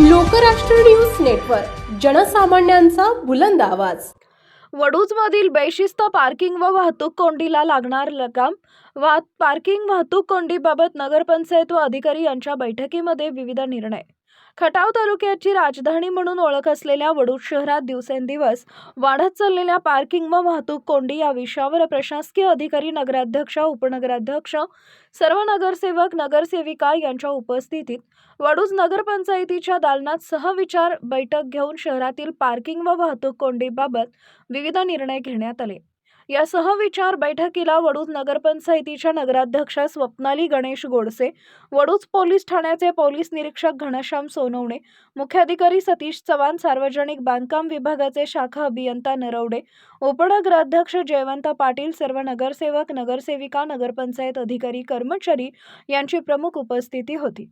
Lokrashtra news network जनसामान्यांचा बुलंद आवाज. वडूजमधील बेशिस्त पार्किंग व वाहतूक कोंडीला लागणार लगाम वाह पार्किंग वाहतूक कोंडीबाबत नगरपंचायत व अधिकारी यांच्या बैठकीमध्ये विविध निर्णय. खटाव तालुक्याची राजधानी म्हणून ओळख असलेल्या वडूज शहरात दिवसेंदिवस वाढत चाललेल्या पार्किंग व वाहतूक कोंडी या विषयावर प्रशासकीय अधिकारी नगराध्यक्ष उपनगराध्यक्ष सर्व नगरसेवक नगरसेविका यांच्या उपस्थितीत वडूज नगरपंचायतीच्या दालनात सहविचार बैठक घेऊन शहरातील पार्किंग व वाहतूक कोंडीबाबत विविध निर्णय घेण्यात आले. या सहविचार बैठकीला वडूज नगरपंचायतीच्या नगराध्यक्षा स्वप्नाली गणेश गोडसे वडूज पोलीस ठाण्याचे पोलीस निरीक्षक घनश्याम सोनवणे मुख्याधिकारी सतीश चव्हाण सार्वजनिक बांधकाम विभागाचे शाखा अभियंता नरवडे उपनगराध्यक्ष जयवंत पाटील सर्व नगरसेवक नगरसेविका नगरपंचायत अधिकारी कर्मचारी यांची प्रमुख उपस्थिती होती.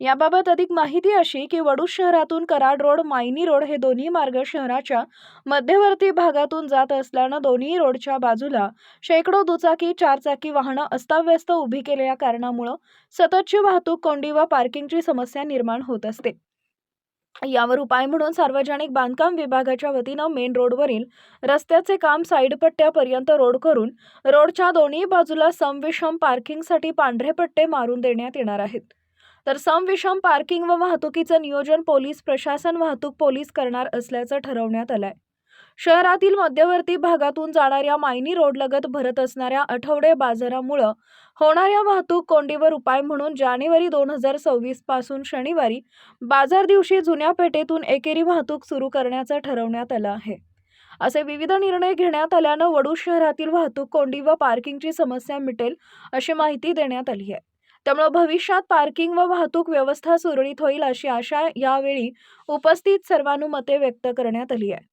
याबाबत अधिक माहिती अशी की वडूज शहरातून कराड रोड मायनी रोड हे दोन्ही मार्ग शहराच्या मध्यवर्ती भागातून जात असल्यानं दोन्ही रोडच्या बाजूला शेकडो दुचाकी चारचाकी वाहनं अस्ताव्यस्त उभी केलेल्या कारणामुळं सततची वाहतूक कोंडी व पार्किंगची समस्या निर्माण होत असते. यावर उपाय म्हणून सार्वजनिक बांधकाम विभागाच्या वतीनं मेन रोडवरील रस्त्याचे काम साईड पट्ट्यापर्यंत रोड करून रोडच्या दोन्ही बाजूला समविषम पार्किंगसाठी पांढरे पट्टे मारून देण्यात येणार आहेत. तर समविषम पार्किंग व वाहतुकीचं नियोजन पोलीस प्रशासन वाहतूक पोलीस करणार असल्याचं ठरवण्यात आलंय. शहरातील मध्यवर्ती भागातून जाणाऱ्या मायनी रोडलगत भरत असणाऱ्या आठवडे बाजारामुळं होणाऱ्या वाहतूक कोंडीवर उपाय म्हणून जानेवारी दोन हजार सव्वीसपासून शनिवारी बाजार दिवशी जुन्या पेठेतून एकेरी वाहतूक सुरू करण्याचं ठरवण्यात आलं आहे. असे विविध निर्णय घेण्यात आल्यानं वडू शहरातील वाहतूक कोंडी व पार्किंगची समस्या मिटेल अशी माहिती देण्यात आली आहे. त्यामुळे भविष्यात पार्किंग व वाहतूक व्यवस्था सुरळीत होईल अशी आशा यावेळी उपस्थित सर्वानुमते व्यक्त करण्यात आली आहे.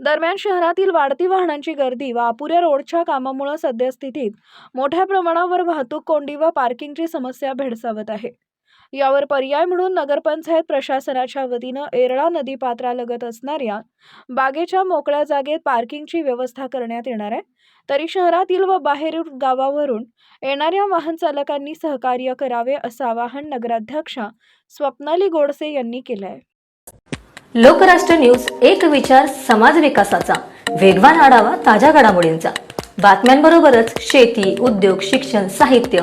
दरम्यान शहरातील वाढती वाहनांची गर्दी व अपुऱ्या रोडच्या कामामुळे सद्यस्थितीत मोठ्या प्रमाणावर वाहतूक कोंडी व पार्किंगची समस्या भेडसावत आहे. यावर पर्याय म्हणून नगरपंचायत प्रशासनाच्या वतीनं एरळा नदीपात्रालगत असणाऱ्या बागेच्या मोकळ्या जागेत पार्किंगची व्यवस्था करण्यात येणार आहे. तरी शहरातील व बाहेरील गावावरून येणाऱ्या वाहन चालकांनी सहकार्य करावे असं आवाहन नगराध्यक्षा स्वप्नाली गोडसे यांनी केलं आहे लोकराष्ट्र न्यूज एक विचार समाज विकासाचा. वेगवान आढावा ताज्या घडामोडींचा. बातम्यांबरोबरच शेती उद्योग शिक्षण साहित्य